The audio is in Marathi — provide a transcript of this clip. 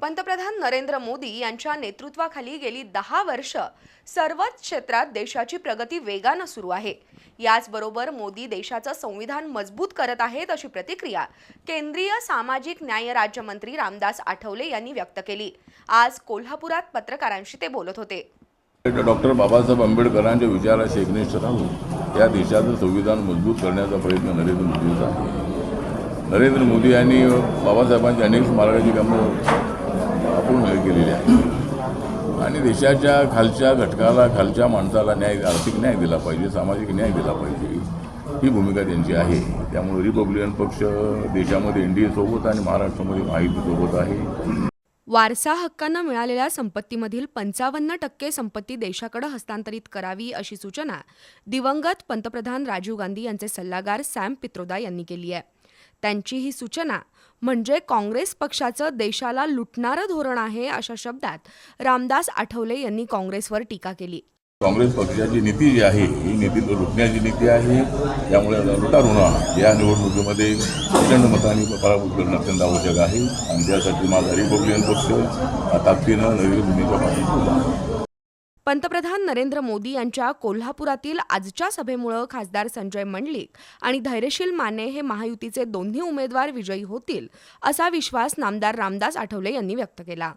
पंतप्रधान नरेंद्र मोदी यांच्या नेतृत्वाखाली गेली दहा वर्ष सर्वच क्षेत्रात देशाची प्रगती वेगानं सुरू आहे. याचबरोबर मोदी देशाचं संविधान मजबूत करत आहेत अशी प्रतिक्रिया केंद्रीय सामाजिक न्याय राज्यमंत्री रामदास आठवले यांनी व्यक्त केली. आज कोल्हापुरात पत्रकारांशी ते बोलत होते. डॉक्टर बाबासाहेब आंबेडकरांच्या विचाराशी एकनिष्ठ राहून या देशाचं संविधान मजबूत करण्याचा प्रयत्न नरेंद्र मोदींचा आहे. नरेंद्र मोदी यांनी बाबासाहेबांची अनेक स्मारकाची कामं अपूर्ण केलेली आहे. आणि देशाच्या खालच्या घटकाला खालच्या माणसाला न्याय आर्थिक न्याय दिला पाहिजे सामाजिक न्याय दिला पाहिजे ही भूमिका त्यांची आहे. त्यामुळे रिपब्लिकन पक्ष देशामध्ये एन डी एसोबत आणि महाराष्ट्रामध्ये महायुतीसोबत आहे. वारसा हक्कांना मिळालेल्या संपत्तीमधील पंचावन्न टक्के संपत्ती देशाकडे हस्तांतरित करावी अशी सूचना दिवंगत पंतप्रधान राजीव गांधी यांचे सल्लागार सॅम पित्रोदा यांनी केली आहे. त्यांची ही सूचना. म्हणजे काँग्रेस पक्षाचं देशाला लुटणारं धोरण आहे अशा शब्दात रामदास आठवले यांनी काँग्रेसवर टीका केली. काँग्रेस पक्षाची नीती जी आहे ही नीती लुटण्याची नीती आहे. त्यामुळे लुटार या निवडणुकीमध्ये प्रचंड मतांनी पराभूत करणं अत्यंत आवश्यक आहे. आणि त्यासाठी माझा रिपब्लिकन पक्ष ताकदीनं नरेंद्र भूमिका पाठीशी पंतप्रधान नरेंद्र मोदी यांच्या कोल्हापुरातील आजच्या सभेमुळं खासदार संजय मंडलिक आणि धैर्यशील माने हे महायुतीचे दोन्ही उमेदवार विजयी होतील असा विश्वास नामदार रामदास आठवले यांनी व्यक्त केला.